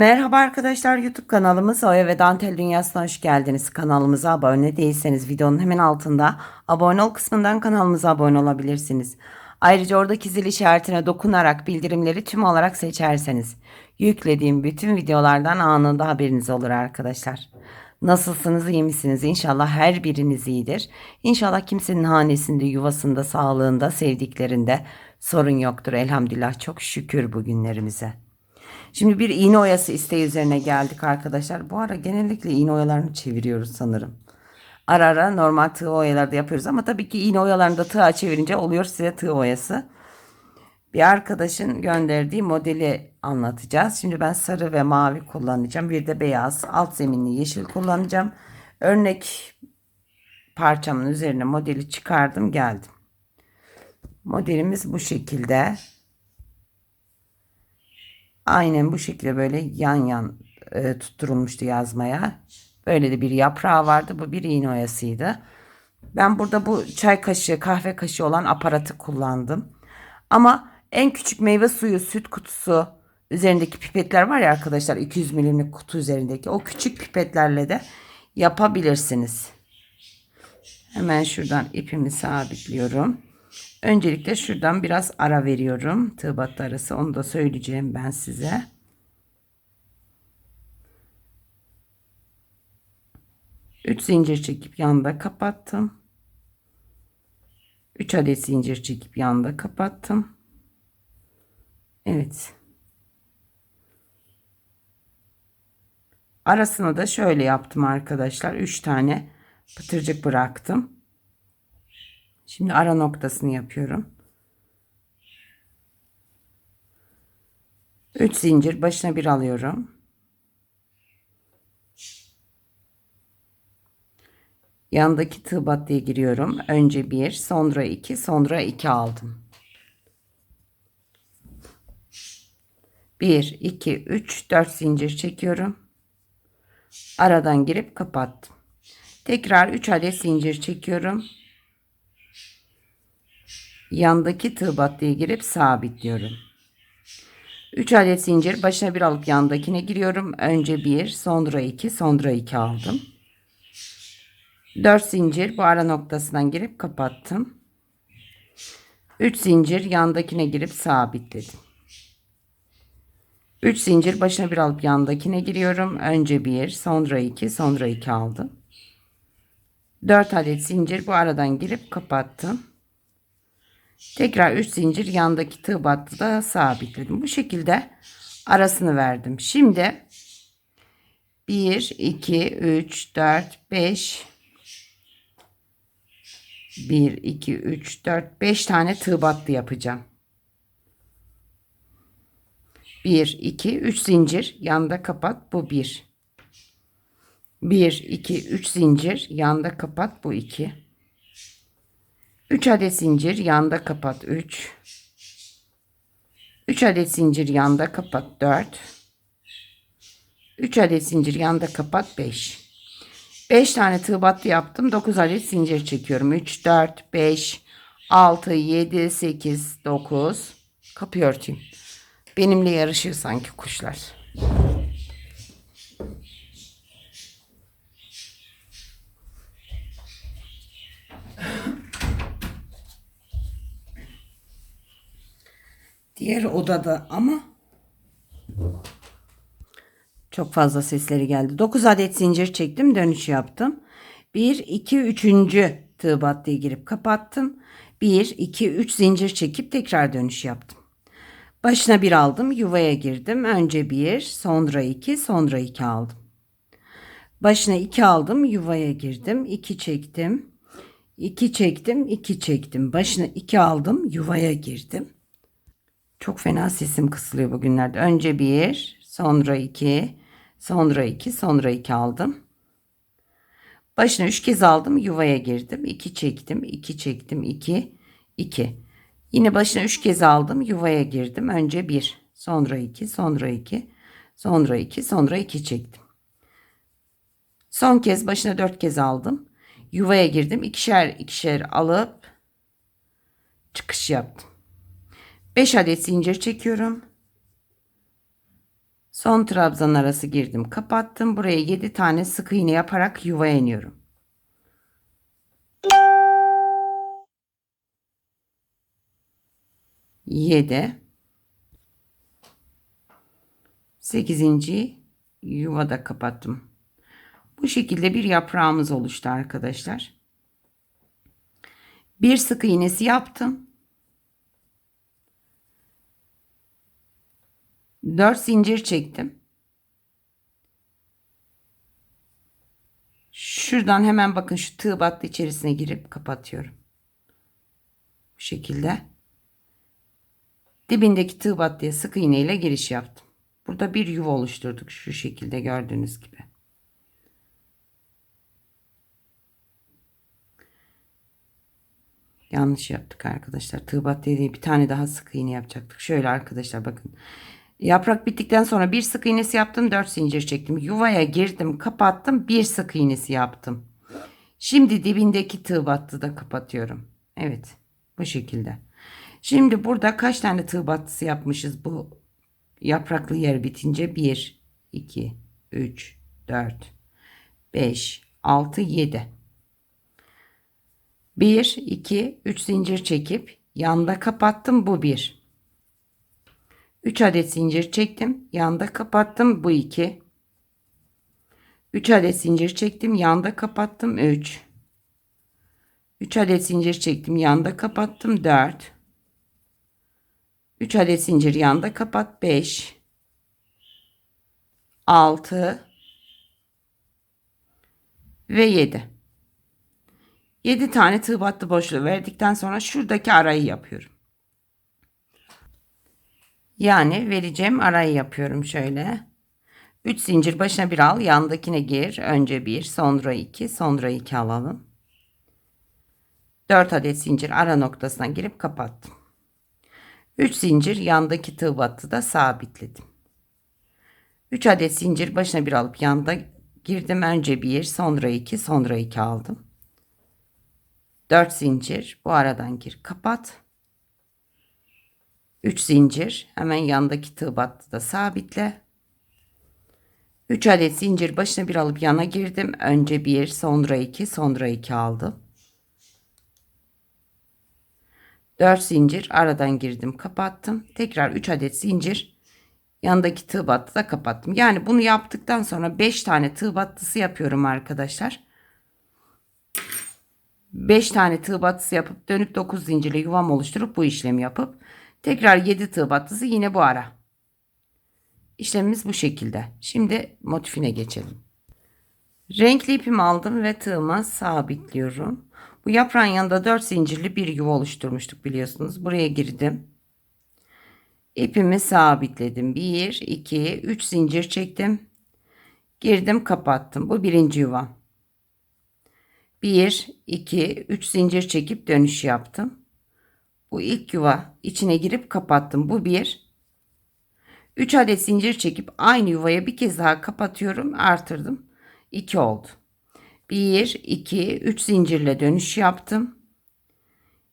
Merhaba arkadaşlar YouTube kanalımız Oya ve Dantel Dünyası'na hoş geldiniz. Kanalımıza abone değilseniz videonun hemen altında abone ol kısmından kanalımıza abone olabilirsiniz. Ayrıca oradaki zil işaretine dokunarak bildirimleri tüm olarak seçerseniz yüklediğim bütün videolardan anında haberiniz olur arkadaşlar. Nasılsınız iyi misiniz? İnşallah her biriniz iyidir. İnşallah kimsenin hanesinde, yuvasında, sağlığında, sevdiklerinde sorun yoktur. Elhamdülillah çok şükür bugünlerimize. Şimdi bir iğne oyası isteği üzerine geldik arkadaşlar. Bu ara genellikle iğne oyalarını çeviriyoruz sanırım. Ara ara normal tığ oyalarda yapıyoruz ama tabii ki iğne oyalarını da tığa çevirince oluyor size tığ oyası. Bir arkadaşın gönderdiği modeli anlatacağız. Şimdi ben sarı ve mavi kullanacağım. Bir de beyaz, alt zeminli yeşil kullanacağım. Örnek parçamın üzerine modeli çıkardım geldim. Modelimiz bu şekilde. Aynen bu şekilde böyle yan yan e, tutturulmuştu yazmaya. Böyle de bir yaprağı vardı. Bu bir iğne oyasıydı. Ben burada bu çay kaşığı, kahve kaşığı olan aparatı kullandım. Ama en küçük meyve suyu, süt kutusu üzerindeki pipetler var ya arkadaşlar 200 milimlik kutu üzerindeki o küçük pipetlerle de yapabilirsiniz. Hemen şuradan ipimi sabitliyorum. Öncelikle şuradan biraz ara veriyorum. Tığ arası onu da söyleyeceğim ben size. Üç zincir çekip yanda kapattım. 3 adet zincir çekip yanda kapattım. Evet. Arasını da şöyle yaptım arkadaşlar. 3 tane pıtırcık bıraktım. Şimdi ara noktasını yapıyorum. 3 zincir başına bir alıyorum. Yandaki tığ battıya giriyorum. Önce 1, sonra 2, sonra 2 aldım. 1, 2, 3, 4 zincir çekiyorum. Aradan girip kapattım. Tekrar 3 adet zincir çekiyorum. Yandaki tığ battıya girip sabitliyorum. 3 adet zincir başına bir alıp yandakine giriyorum. Önce 1, sonra 2, sonra 2 aldım. 4 zincir bu ara noktasından girip kapattım. 3 zincir yandakine girip sabitledim. 3 zincir başına bir alıp yandakine giriyorum. Önce 1, sonra 2, sonra 2 aldım. 4 adet zincir bu aradan girip kapattım. Tekrar 3 zincir yandaki tığ battıda sabitledim. Bu şekilde arasını verdim. Şimdi 1, 2, 3, 4, 5, 1, 2, 3, 4, 5 tane tığ battı yapacağım. 1, 2, 3 zincir yanda kapat bu 1. 1, 2, 3 zincir yanda kapat bu 2. 3 adet zincir yanda kapat 3. 3 adet zincir yanda kapat 4. 3 adet zincir yanda kapat 5. 5 tane tığ battı yaptım. 9 adet zincir çekiyorum. 3, 4, 5, 6, 7, 8, 9. Kapıyı örteyim. Benimle yarışıyor sanki kuşlar. Diğer odada ama çok fazla sesleri geldi. 9 adet zincir çektim. Dönüş yaptım. 1, 2, 3. tığ battıya girip kapattım. 1, 2, 3 zincir çekip tekrar dönüş yaptım. Başına bir aldım. Yuvaya girdim. Önce 1, sonra 2, sonra 2 aldım. Başına 2 aldım. Yuvaya girdim. 2 çektim. 2 çektim. 2 çektim. Başına 2 aldım. Yuvaya girdim. Çok fena sesim kısılıyor bugünlerde. Önce 1, sonra 2, sonra 2, sonra 2 aldım. Başına 3 kez aldım. Yuvaya girdim. 2 çektim. 2 çektim. 2, 2. Yine başına 3 kez aldım. Yuvaya girdim. Önce 1, sonra 2, sonra 2, sonra 2, sonra 2 çektim. Son kez başına 4 kez aldım. Yuvaya girdim. İkişer ikişer alıp çıkış yaptım. 5 adet zincir çekiyorum. Son trabzan arası girdim. Kapattım. Buraya 7 tane sık iğne yaparak yuvaya iniyorum. Yedi. Sekizinci yuvada kapattım. Bu şekilde bir yaprağımız oluştu arkadaşlar. Bir sık iğnesi yaptım. 4 zincir çektim. Şuradan hemen bakın şu tığ battı içerisine girip kapatıyorum. Bu şekilde. Dibindeki tığ battıya sık iğne ile giriş yaptım. Burada bir yuva oluşturduk şu şekilde gördüğünüz gibi. Yanlış yaptık arkadaşlar. Tığ battıya değil bir tane daha sık iğne yapacaktık. Şöyle arkadaşlar bakın. Yaprak bittikten sonra bir sık iğnesi yaptım. 4 zincir çektim. Yuvaya girdim kapattım. Bir sık iğnesi yaptım. Şimdi dibindeki tığ battı da kapatıyorum. Evet bu şekilde. Şimdi burada kaç tane tığ battısı yapmışız bu yapraklı yer bitince 1, 2, 3, 4, 5, 6, 7. 1, 2, 3 zincir çekip yanda kapattım bu 1. 3 adet zincir çektim. Yanda kapattım. Bu 2. 3 adet zincir çektim. Yanda kapattım. 3. 3 adet zincir çektim. Yanda kapattım. 4. 3 adet zincir yanda kapat. 5. 6. Ve 7. 7 tane tığ battı boşluğu verdikten sonra şuradaki arayı yapıyorum. Yani vereceğim arayı yapıyorum şöyle. 3 zincir başına bir al. Yandakine gir. Önce 1 sonra 2 sonra 2 alalım. 4 adet zincir ara noktasına girip kapattım. 3 zincir yandaki tığ battı da sabitledim. 3 adet zincir başına bir alıp yanda girdim. Önce 1 sonra 2 sonra 2 aldım. 4 zincir bu aradan gir kapat. 3 zincir hemen yandaki tığ battı da sabitle. 3 adet zincir başına bir alıp yana girdim. Önce 1 sonra 2 sonra 2 aldım. 4 zincir aradan girdim kapattım. Tekrar 3 adet zincir yandaki tığ battı da kapattım. Yani bunu yaptıktan sonra 5 tane tığ battısı yapıyorum arkadaşlar. 5 tane tığ battısı yapıp dönüp 9 zincirle yuvam oluşturup bu işlemi yapıp Tekrar 7 tığ battısı yine bu ara. İşlemimiz bu şekilde. Şimdi motifine geçelim. Renkli ipimi aldım ve tığıma sabitliyorum. Bu yaprağın yanında 4 zincirli bir yuva oluşturmuştuk biliyorsunuz. Buraya girdim. İpimi sabitledim. 1, 2, 3 zincir çektim. Girdim kapattım. Bu birinci yuva. 1, 2, 3 zincir çekip dönüş yaptım. Bu ilk yuva içine girip kapattım. Bu bir. 3 adet zincir çekip aynı yuvaya bir kez daha kapatıyorum. Artırdım. 2 oldu. 1, 2, 3 zincirle dönüş yaptım.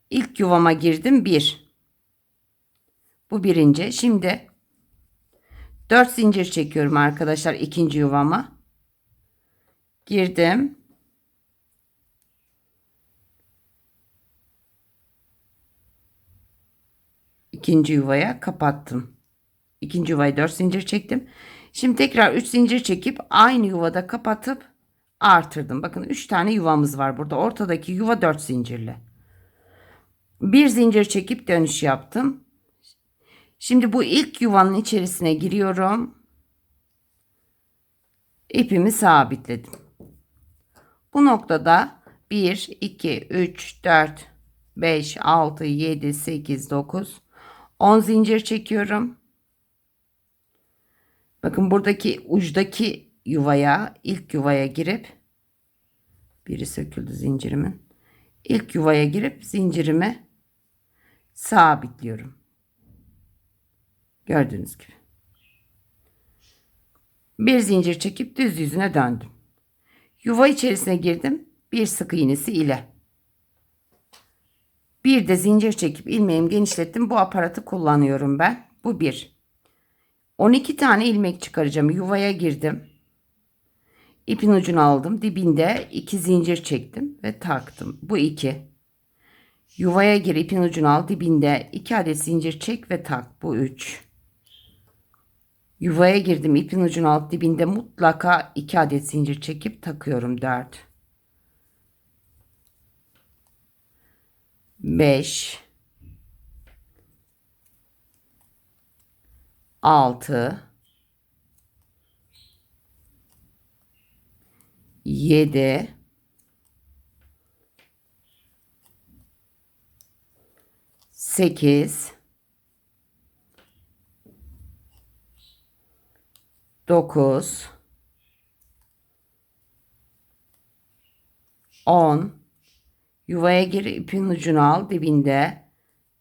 İlk yuvama girdim. 1. Bu birinci. Şimdi 4 zincir çekiyorum arkadaşlar ikinci yuvama. Girdim. İkinci yuvaya kapattım. İkinci yuvayı 4 zincir çektim. Şimdi tekrar 3 zincir çekip aynı yuvada kapatıp artırdım. Bakın 3 tane yuvamız var burada. Ortadaki yuva 4 zincirli. Bir zincir çekip dönüş yaptım. Şimdi bu ilk yuvanın içerisine giriyorum. İpimi sabitledim. Bu noktada 1, 2, 3, 4, 5, 6, 7, 8, 9, 10 zincir çekiyorum. Bakın buradaki ucdaki yuvaya, ilk yuvaya girip biri söküldü zincirimin. İlk yuvaya girip zincirimi sabitliyorum. Gördüğünüz gibi. Bir zincir çekip düz yüzüne döndüm. Yuva içerisine girdim. Bir sık iğnesi ile. Bir de zincir çekip ilmeğimi genişlettim. Bu aparatı kullanıyorum ben. Bu bir. 12 tane ilmek çıkaracağım. Yuvaya girdim. İpin ucunu aldım. Dibinde iki zincir çektim ve taktım. Bu iki. Yuvaya gir ipin ucunu al. Dibinde iki adet zincir çek ve tak. Bu üç. Yuvaya girdim. ipin ucunu al. Dibinde mutlaka iki adet zincir çekip takıyorum. Dört. Beş. Altı. Yedi. Sekiz. Dokuz. On. Yuvaya gir ipin ucunu al dibinde.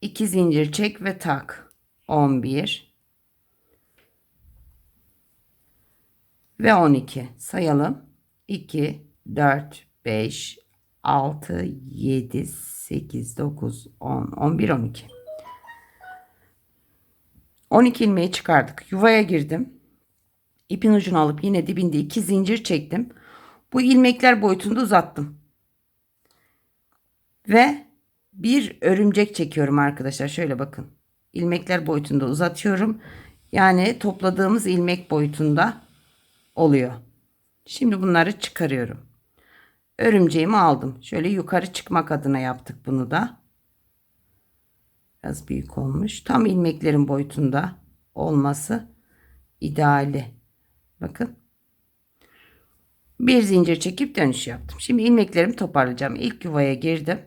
iki zincir çek ve tak. On bir. Ve on iki. Sayalım. 2, 4, 5, 6, 7, 8, 9, 10, 11, 12. 12 ilmeği çıkardık. Yuvaya girdim. İpin ucunu alıp yine dibinde iki zincir çektim. Bu ilmekler boyutunda uzattım. Ve bir örümcek çekiyorum arkadaşlar. Şöyle bakın. İlmekler boyutunda uzatıyorum. Yani topladığımız ilmek boyutunda oluyor. Şimdi bunları çıkarıyorum. Örümceğimi aldım. Şöyle yukarı çıkmak adına yaptık bunu da. Biraz büyük olmuş. Tam ilmeklerin boyutunda olması ideali. Bakın. Bir zincir çekip dönüş yaptım. Şimdi ilmeklerimi toparlayacağım. İlk yuvaya girdim.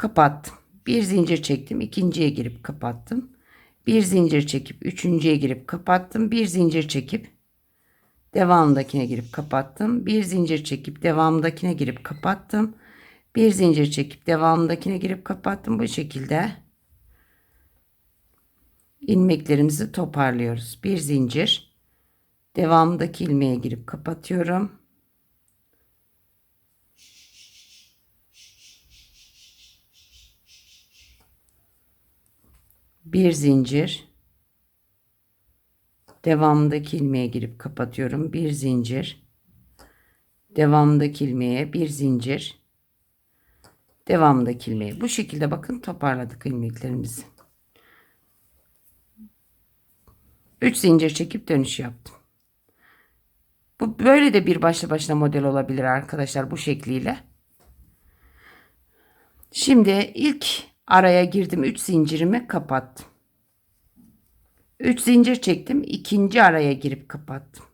Kapattım. Bir zincir çektim. ikinciye girip kapattım. Bir zincir çekip üçüncüye girip kapattım. Bir zincir çekip devamındakine girip kapattım. Bir zincir çekip devamındakine girip kapattım. Bir zincir çekip devamındakine girip kapattım. Bu şekilde ilmeklerimizi toparlıyoruz. Bir zincir devamındaki ilmeğe girip kapatıyorum. Bir zincir devamındaki ilmeğe girip kapatıyorum. Bir zincir. Devamındaki ilmeğe bir zincir. Devamındaki ilmeğe. Bu şekilde bakın toparladık ilmeklerimizi. 3 zincir çekip dönüş yaptım. Bu böyle de bir başlı başına model olabilir arkadaşlar bu şekliyle. Şimdi ilk araya girdim 3 zincirimi kapattım. 3 zincir çektim. ikinci araya girip kapattım.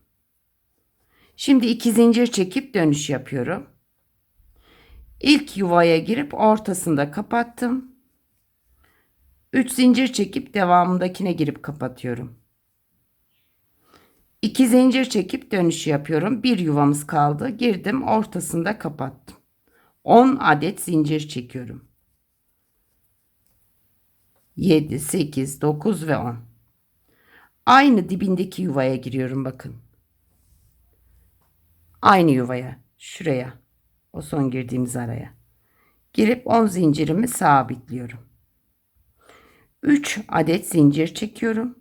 Şimdi 2 zincir çekip dönüş yapıyorum. İlk yuvaya girip ortasında kapattım. 3 zincir çekip devamındakine girip kapatıyorum. 2 zincir çekip dönüş yapıyorum. Bir yuvamız kaldı. Girdim ortasında kapattım. 10 adet zincir çekiyorum. 7, 8, 9 ve 10. Aynı dibindeki yuvaya giriyorum bakın. Aynı yuvaya. Şuraya. O son girdiğimiz araya. Girip 10 zincirimi sabitliyorum. 3 adet zincir çekiyorum.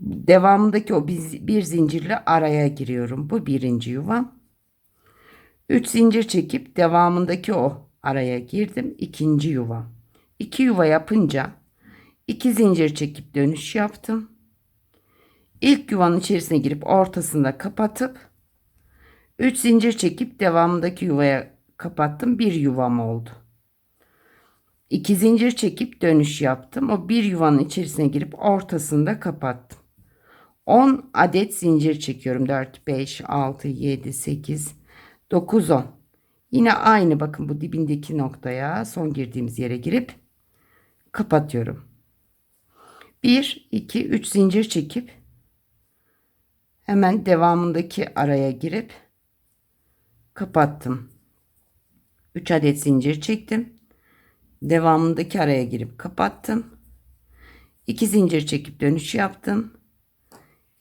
Devamındaki o bir zincirle araya giriyorum. Bu birinci yuvam. 3 zincir çekip devamındaki o araya girdim. ikinci yuvam. 2 yuva yapınca 2 zincir çekip dönüş yaptım. İlk yuvanın içerisine girip ortasında kapatıp 3 zincir çekip devamındaki yuvaya kapattım. Bir yuvam oldu. 2 zincir çekip dönüş yaptım. O bir yuvanın içerisine girip ortasında kapattım. 10 adet zincir çekiyorum. 4, 5, 6, 7, 8, 9, 10. Yine aynı bakın bu dibindeki noktaya son girdiğimiz yere girip kapatıyorum. 1 2 3 zincir çekip hemen devamındaki araya girip kapattım. 3 adet zincir çektim. Devamındaki araya girip kapattım. 2 zincir çekip dönüş yaptım.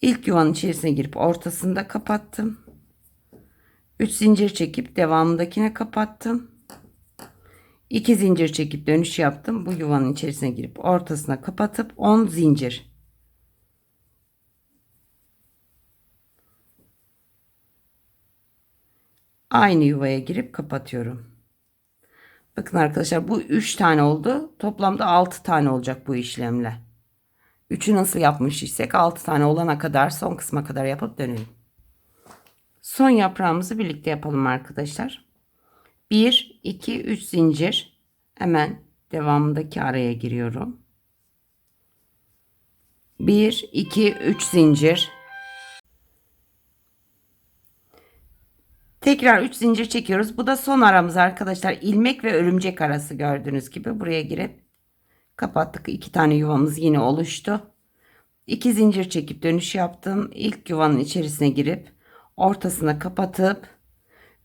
İlk yuvanın içerisine girip ortasında kapattım. 3 zincir çekip devamındakine kapattım 2 zincir çekip dönüş yaptım. Bu yuvanın içerisine girip ortasına kapatıp 10 zincir. Aynı yuvaya girip kapatıyorum. Bakın arkadaşlar bu 3 tane oldu. Toplamda 6 tane olacak bu işlemle. 3'ü nasıl yapmış isek 6 tane olana kadar son kısma kadar yapıp dönelim. Son yaprağımızı birlikte yapalım arkadaşlar. 1, 2, 3 zincir. Hemen devamındaki araya giriyorum. 1, 2, 3 zincir. Tekrar 3 zincir çekiyoruz. Bu da son aramız arkadaşlar. İlmek ve örümcek arası gördüğünüz gibi. Buraya girip kapattık. 2 tane yuvamız yine oluştu. 2 zincir çekip dönüş yaptım. İlk yuvanın içerisine girip ortasına kapatıp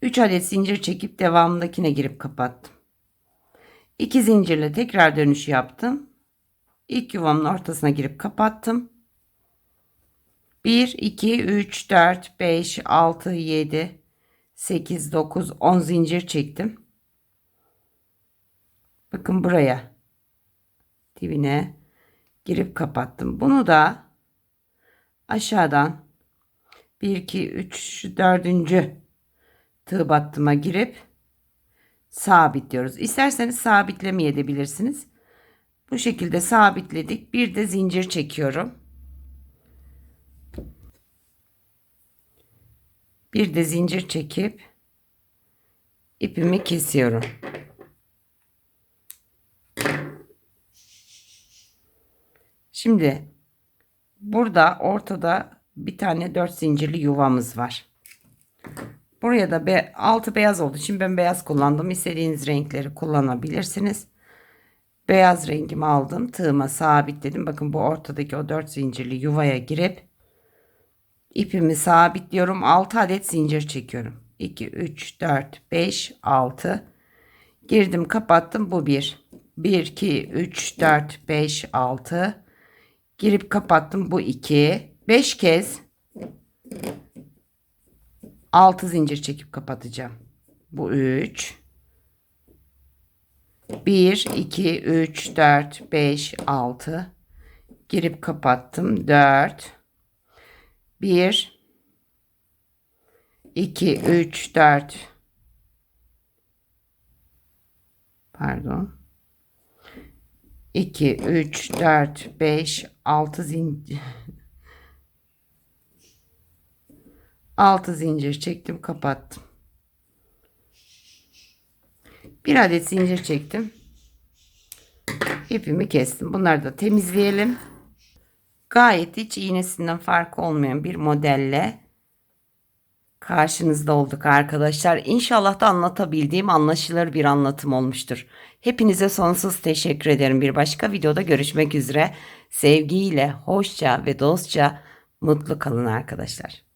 3 adet zincir çekip devamındakine girip kapattım. 2 zincirle tekrar dönüş yaptım. İlk yuvamın ortasına girip kapattım. 1 2 3 4 5 6 7 8 9 10 zincir çektim. Bakın buraya dibine girip kapattım. Bunu da aşağıdan 1 2 3 4. tığ battıma girip sabitliyoruz. İsterseniz sabitlemeye edebilirsiniz. Bu şekilde sabitledik. Bir de zincir çekiyorum. Bir de zincir çekip ipimi kesiyorum. Şimdi burada ortada bir tane dört zincirli yuvamız var. Buraya da be, altı beyaz olduğu için ben beyaz kullandım. İstediğiniz renkleri kullanabilirsiniz. Beyaz rengimi aldım. Tığıma sabitledim. Bakın bu ortadaki o dört zincirli yuvaya girip ipimi sabitliyorum. 6 adet zincir çekiyorum. 2, 3, 4, 5, 6. Girdim kapattım. Bu bir. 1, 2, 3, 4, 5, 6. Girip kapattım. Bu 2. 5 kez 6 zincir çekip kapatacağım. Bu 3. 1, 2, 3, 4, 5, 6. Girip kapattım. 4. 1, 2, 3, 4. Pardon. 2, 3, 4, 5, 6 zincir. 6 zincir çektim kapattım. Bir adet zincir çektim. İpimi kestim. Bunları da temizleyelim. Gayet hiç iğnesinden farkı olmayan bir modelle karşınızda olduk arkadaşlar. İnşallah da anlatabildiğim anlaşılır bir anlatım olmuştur. Hepinize sonsuz teşekkür ederim. Bir başka videoda görüşmek üzere. Sevgiyle, hoşça ve dostça mutlu kalın arkadaşlar.